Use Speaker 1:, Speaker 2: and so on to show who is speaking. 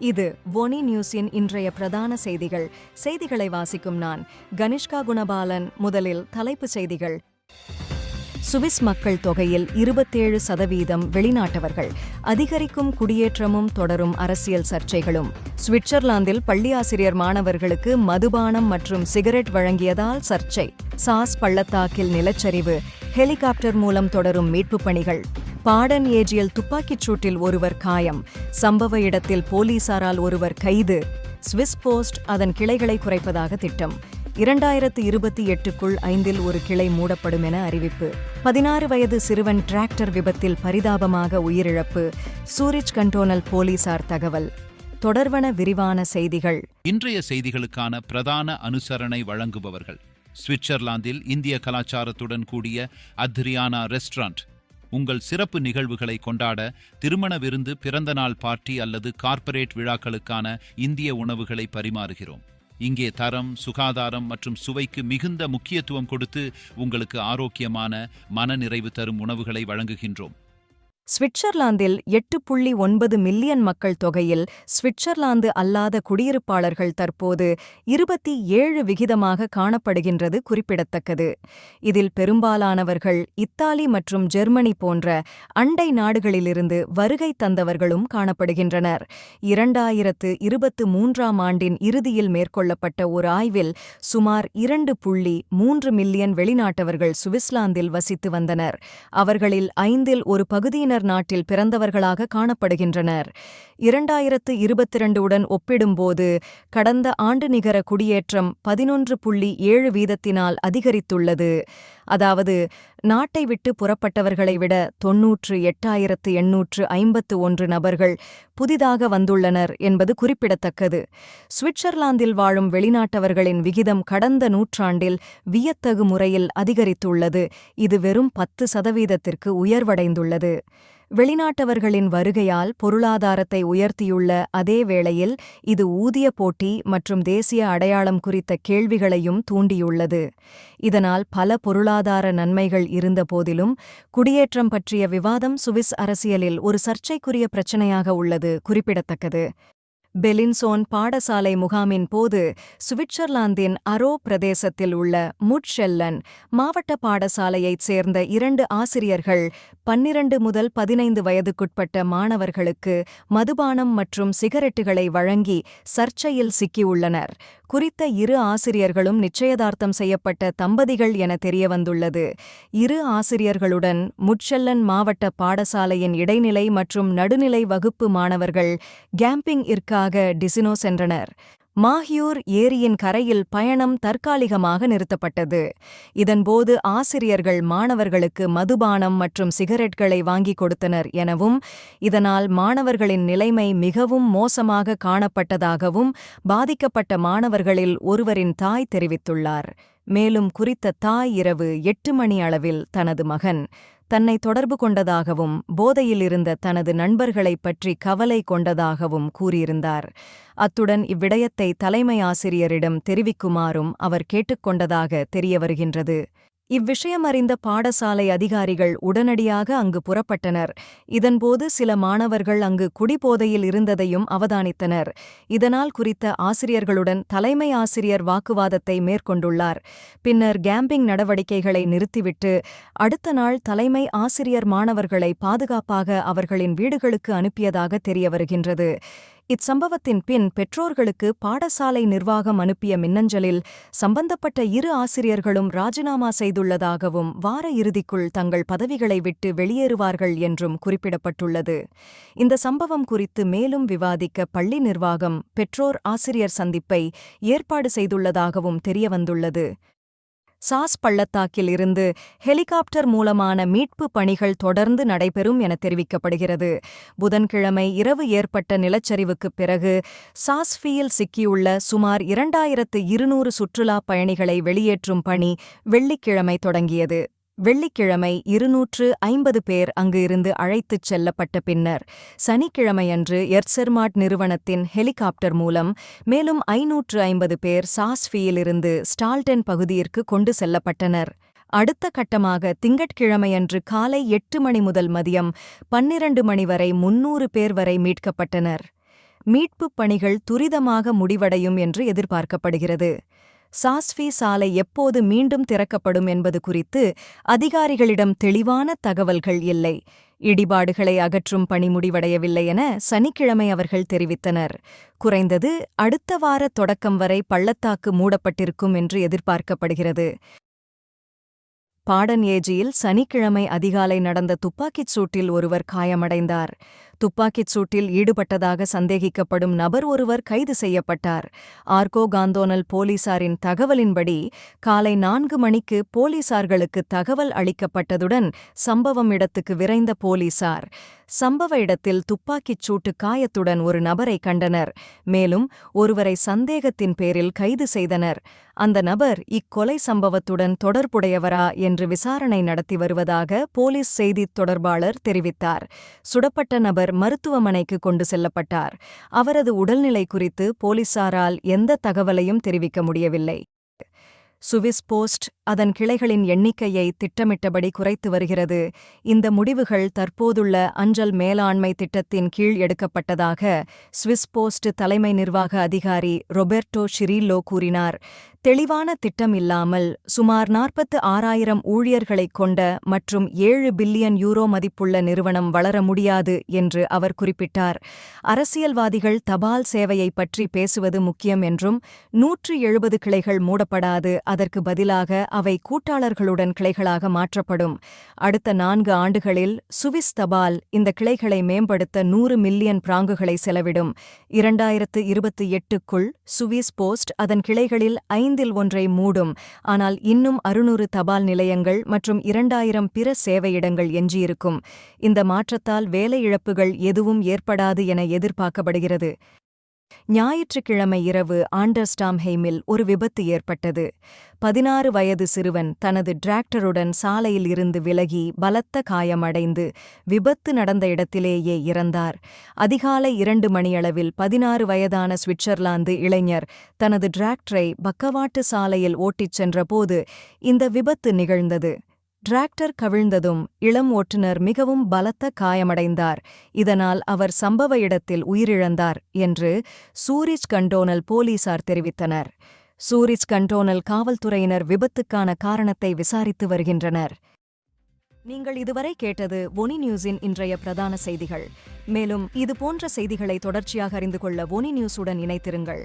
Speaker 1: இது ஒனி நியூஸின் இன்றைய பிரதான செய்திகள். செய்திகளை வாசிக்கும் நான் கனிஷ்கா குணபாலன். முதலில் தலைப்புச் செய்திகள். சுவிஸ் மக்கள் தொகையில் இருபத்தேழு சதவீதம் வெளிநாட்டவர்கள். அதிகரிக்கும் குடியேற்றமும் தொடரும் அரசியல் சர்ச்சைகளும். சுவிட்சர்லாந்தில் பள்ளியாசிரியர் மாணவர்களுக்கு மதுபானம் மற்றும் சிகரெட் வழங்கியதால் சர்ச்சை. சாஸ் பள்ளத்தாக்கில் நிலச்சரிவு. ஹெலிகாப்டர் மூலம் தொடரும் மீட்புப் பணிகள். பாடன் ஏஜியல் துப்பாக்கிச் சூட்டில் ஒருவர் காயம். சம்பவ இடத்தில் போலீசாரால் ஒருவர் கைது. ஸ்விஸ் போஸ்ட் அதன் கிளைகளை குறைப்பதாக திட்டம். இரண்டாயிரத்து இருபத்தி எட்டுக்குள் ஐந்தில் ஒரு கிளை மூடப்படும் என அறிவிப்பு. பதினாறு வயது சிறுவன் டிராக்டர் விபத்தில் பரிதாபமாக உயிரிழப்பு. சூரிச் கண்டோனல் போலீசார் தகவல். தொடர்வன விரிவான செய்திகள்.
Speaker 2: இன்றைய செய்திகளுக்கான பிரதான அனுசரணை வழங்குபவர்கள். சுவிட்சர்லாந்தில் இந்திய கலாச்சாரத்துடன் கூடிய அத்ரியானா ரெஸ்டாரண்ட் உங்கள் சிறப்பு நிகழ்வுகளை கொண்டாட திருமண விருந்து பிறந்தநாள் பார்ட்டி அல்லது கார்ப்பரேட் விழாக்களுக்கான இந்திய உணவுகளை பரிமாறுகிறோம். இங்கே தரம் சுகாதாரம் மற்றும் சுவைக்கு மிகுந்த முக்கியத்துவம் கொடுத்து உங்களுக்கு ஆரோக்கியமான மனநிறைவு தரும் உணவுகளை வழங்குகின்றோம்.
Speaker 1: சுவிட்சர்லாந்தில் எட்டு புள்ளி ஒன்பது மில்லியன் மக்கள் தொகையில் சுவிட்சர்லாந்து அல்லாத குடியிருப்பாளர்கள் தற்போது இருபத்தி ஏழு விகிதமாக காணப்படுகின்றது குறிப்பிடத்தக்கது. இதில் பெரும்பாலானவர்கள் இத்தாலி மற்றும் ஜெர்மனி போன்ற அண்டை நாடுகளிலிருந்து வருகை தந்தவர்களும் காணப்படுகின்றனர். இரண்டாயிரத்து இருபத்து மூன்றாம் ஆண்டின் இறுதியில் மேற்கொள்ளப்பட்ட ஒரு ஆய்வில் சுமார் இரண்டு புள்ளி மூன்று மில்லியன் வெளிநாட்டவர்கள் சுவிஸ்லாந்தில் வசித்து வந்தனர். அவர்களில் ஐந்தில் ஒரு பகுதியினர் நாட்டில் பிறந்தவர்களாக காணப்படுகின்றனர். இரண்டாயிரத்து இருபத்திரண்டு உடன் ஒப்பிடும்போது கடந்த ஆண்டு நிகர குடியேற்றம் பதினொன்று புள்ளி ஏழு வீதத்தினால் அதிகரித்துள்ளது. அதாவது நாட்டை விட்டு புறப்பட்டவர்களை விட தொன்னூற்று எட்டாயிரத்து எண்ணூற்று ஐம்பத்து ஒன்று நபர்கள் புதிதாக வந்துள்ளனர் என்பது குறிப்பிடத்தக்கது. சுவிட்சர்லாந்தில் வாழும் வெளிநாட்டவர்களின் விகிதம் கடந்த நூற்றாண்டில் வியத்தகு முறையில் அதிகரித்துள்ளது. இது வெறும் பத்து சதவீதத்திற்கு உயர்வடைந்துள்ளது. வெளிநாட்டவர்களின் வருகையால் பொருளாதாரத்தை உயர்த்தியுள்ள அதே வேளையில் இது ஊதிய போட்டி மற்றும் தேசிய அடையாளம் குறித்த கேள்விகளையும் தூண்டியுள்ளது. இதனால் பல பொருளாதார நன்மைகள் இருந்தபோதிலும் குடியேற்றம் பற்றிய விவாதம் சுவிஸ் அரசியலில் ஒரு சர்ச்சைக்குரிய பிரச்சனையாக உள்ளது குறிப்பிடத்தக்கது. பெலின்சோன் பாடசாலை முகாமின் போது சுவிட்சர்லாந்தின் அரோ பிரதேசத்தில் உள்ள முட்ஷெல்லன் மாவட்ட பாடசாலையைச் சேர்ந்த இரண்டு ஆசிரியர்கள் பன்னிரண்டு முதல் பதினைந்து வயதுக்குட்பட்ட மாணவர்களுக்கு மதுபானம் மற்றும் சிகரெட்டுகளை வழங்கி சர்ச்சையில் சிக்கியுள்ளனர். குறித்த இரு ஆசிரியர்களும் நிச்சயதார்த்தம் செய்யப்பட்ட தம்பதிகள் என தெரியவந்துள்ளது. இரு ஆசிரியர்களுடன் முட்செல்லன் மாவட்ட பாடசாலையின் இடைநிலை மற்றும் நடுநிலை வகுப்பு மாணவர்கள் கேம்பிங் இற்காக டிசினோ சென்றனர். மாஹியூர் ஏரியின் கரையில் பயணம் தற்காலிகமாக நிறுத்தப்பட்டது. இதன்போது ஆசிரியர்கள் மாணவர்களுக்கு மதுபானம் மற்றும் சிகரெட்களை வாங்கிக் கொடுத்தனர் எனவும் இதனால் மாணவர்களின் நிலைமை மிகவும் மோசமாக காணப்பட்டதாகவும் பாதிக்கப்பட்ட மாணவர்களில் ஒருவரின் தாய் தெரிவித்துள்ளார். மேலும் குறித்த தாய் இரவு எட்டு மணி அளவில் தனது மகன். தன்னை தொடர்பு கொண்டதாகவும் போதையில் இருந்த தனது நண்பர்களைப் பற்றி கவலை கொண்டதாகவும் கூறியிருந்தார். அத்துடன் இவ்விடயத்தை தலைமை ஆசிரியரிடம் தெரிவிக்குமாறும் அவர் கேட்டுக்கொண்டதாக தெரியவருகின்றது இவ்விஷயம் அறிந்த பாடசாலை அதிகாரிகள் உடனடியாக அங்கு புறப்பட்டனர். இதன்போது சில மாணவர்கள் அங்கு குடிபோதையில் இருந்ததையும் அவதானித்தனர். இதனால் குறித்த ஆசிரியர்களுடன் தலைமை ஆசிரியர் வாக்குவாதத்தை மேற்கொண்டுள்ளார். பின்னர் கேம்பிங் நடவடிக்கைகளை நிறுத்திவிட்டு அடுத்த நாள் தலைமை ஆசிரியர் மாணவர்களை பாதுகாப்பாக அவர்களின் வீடுகளுக்கு அனுப்பியதாக தெரியவருகின்றது. இச்சம்பவத்தின் பின் பெற்றோர்களுக்கு பாடசாலை நிர்வாகம் அனுப்பிய மின்னஞ்சலில் சம்பந்தப்பட்ட இரு ஆசிரியர்களும் ராஜினாமா செய்துள்ளதாகவும் வார இறுதிக்குள் தங்கள் பதவிகளை விட்டு வெளியேறுவார்கள் என்றும் குறிப்பிடப்பட்டுள்ளது. இந்த சம்பவம் குறித்து மேலும் விவாதிக்க பள்ளி நிர்வாகம் பெற்றோர் ஆசிரியர் சந்திப்பை ஏற்பாடு செய்துள்ளதாகவும் தெரியவந்துள்ளது. சாஸ் பள்ளத்தாக்கில் இருந்து ஹெலிகாப்டர் மூலமான மீட்பு பணிகள் தொடர்ந்து நடைபெறும் என தெரிவிக்கப்படுகிறது. புதன்கிழமை இரவு ஏற்பட்ட நிலச்சரிவுக்குப் பிறகு சாஸ்ஃபியில் சிக்கியுள்ள சுமார் இரண்டாயிரத்து இருநூறு சுற்றுலாப் பயணிகளை வெளியேற்றும் பணி வெள்ளிக்கிழமை தொடங்கியது. வெள்ளிக்கிழமை இருநூற்று ஐம்பது பேர் அங்கு இருந்து அழைத்துச் செல்லப்பட்ட பின்னர் சனிக்கிழமையன்று எர்செர்மாட் நிறுவனத்தின் ஹெலிகாப்டர் மூலம் மேலும் ஐநூற்று ஐம்பது பேர் சாஸ்ஃபியிலிருந்து ஸ்டால்டன் பகுதியிற்கு கொண்டு செல்லப்பட்டனர். அடுத்த கட்டமாக திங்கட்கிழமையன்று காலை எட்டு மணி முதல் மதியம் பன்னிரண்டு மணி வரை முன்னூறு பேர் வரை மீட்கப்பட்டனர். மீட்புப் பணிகள் துரிதமாக முடிவடையும் என்று எதிர்பார்க்கப்படுகிறது. சாஸ்வி சாலை எப்போது மீண்டும் திறக்கப்படும் என்பது குறித்து அதிகாரிகளிடம் தெளிவான தகவல்கள் இல்லை. இடிபாடுகளை அகற்றும் பணி முடிவடையவில்லை என சனிக்கிழமை அவர்கள் தெரிவித்தனர். குறைந்தது அடுத்த வார தொடக்கம் வரை பள்ளத்தாக்கு மூடப்பட்டிருக்கும் என்று எதிர்பார்க்கப்படுகிறது. பாடன் ஏஜியில் சனிக்கிழமை அதிகாலை நடந்த துப்பாக்கிச் சூட்டில் ஒருவர் காயமடைந்தார். துப்பாக்கிச் சூட்டில் ஈடுபட்டதாக சந்தேகிக்கப்படும் நபர் ஒருவர் கைது செய்யப்பட்டார். ஆர்கோ காந்தோனல் போலீசாரின் தகவலின்படி காலை நான்கு மணிக்கு போலீசார்களுக்கு தகவல் அளிக்கப்பட்டதுடன் சம்பவம் இடத்துக்கு விரைந்த போலீசார். சம்பவ இடத்தில் துப்பாக்கிச் சூட்டு காயத்துடன் ஒரு நபரை கண்டனர். மேலும் ஒருவரை சந்தேகத்தின் பேரில் கைது செய்தனர். அந்த நபர் இக்கொலை சம்பவத்துடன் தொடர்புடையவரா என்று விசாரணை நடத்தி வருவதாக போலீஸ் செய்தித் தொடர்பாளர் தெரிவித்தார். சுடப்பட்ட நபர் மருத்துவமனைக்கு கொண்டு செல்லப்பட்டார். அவரது உடல்நிலை குறித்து போலீசாரால் எந்த தகவலையும் தெரிவிக்க முடியவில்லை. சுவிஸ் போஸ்ட் அதன் கிளைகளின் எண்ணிக்கையை திட்டமிட்டபடி குறைத்து வருகிறது. இந்த முடிவுகள் தற்போதுள்ள அஞ்சல் மேலாண்மை திட்டத்தின் கீழ் எடுக்கப்பட்டதாக சுவிஸ் போஸ்ட் தலைமை நிர்வாக அதிகாரி ரொபெர்டோ ஷிரில்லோ கூறினார். தெளிவான திட்டம் இல்லாமல் சுமார் நாற்பத்து ஆறாயிரம் ஊழியர்களைக் கொண்ட மற்றும் ஏழு பில்லியன் யூரோ மதிப்புள்ள நிறுவனம் வளர முடியாது என்று அவர் குறிப்பிட்டார். அரசியல்வாதிகள் தபால் சேவையை பற்றி பேசுவது முக்கியம் என்றும் நூற்று எழுபது கிளைகள் மூடப்படாது அதற்கு பதிலாக அவை கூட்டாளர்களுடன் கிளைகளாக மாற்றப்படும். அடுத்த நான்கு ஆண்டுகளில் சுவிஸ் தபால் இந்த கிளைகளை மேம்படுத்த நூறு மில்லியன் பிராங்குகளை செலவிடும். இரண்டாயிரத்து இருபத்தி எட்டுக்குள் சுவிஸ் போஸ்ட் அதன் கிளைகளில் ஐந்தில் ஒன்றை மூடும். ஆனால் இன்னும் அறுநூறு தபால் நிலையங்கள் மற்றும் இரண்டாயிரம் பிற சேவையிடங்கள் எஞ்சியிருக்கும். இந்த மாற்றத்தால் வேலை இழப்புகள் எதுவும் ஏற்படாது என எதிர்பார்க்கப்படுகிறது. ஞாயிற்றுக்கிழமை இரவு ஆண்டர்ஸ்டாம்ஹெய்மில் ஒரு விபத்து ஏற்பட்டது. பதினாறு வயது சிறுவன் தனது டிராக்டருடன் சாலையில் இருந்து விலகி பலத்த காயமடைந்து விபத்து நடந்த இடத்திலேயே இறந்தார். அதிகாலை இரண்டு மணியளவில் பதினாறு வயதான சுவிட்சர்லாந்து இளைஞர் தனது டிராக்டரை பக்கவாட்டு சாலையில் ஓட்டிச் சென்றபோது இந்த விபத்து நிகழ்ந்தது. டிராக்டர் கவிழ்ந்ததும் இளம் ஓட்டுநர் மிகவும் பலத்த காயமடைந்தார். இதனால் அவர் சம்பவ இடத்தில் உயிரிழந்தார் என்று சூரிஜ் கண்டோனல் போலீசார் தெரிவித்தனர். சூரிஜ் கண்டோனல் காவல்துறையினர் விபத்துக்கான காரணத்தை விசாரித்து வருகின்றனர். நீங்கள் இதுவரை கேட்டது ஒனி நியூஸின் இன்றைய பிரதான செய்திகள். மேலும் இதுபோன்ற செய்திகளை தொடர்ச்சியாக அறிந்து கொள்ள ஒனி நியூஸுடன் இணைத்திருங்கள்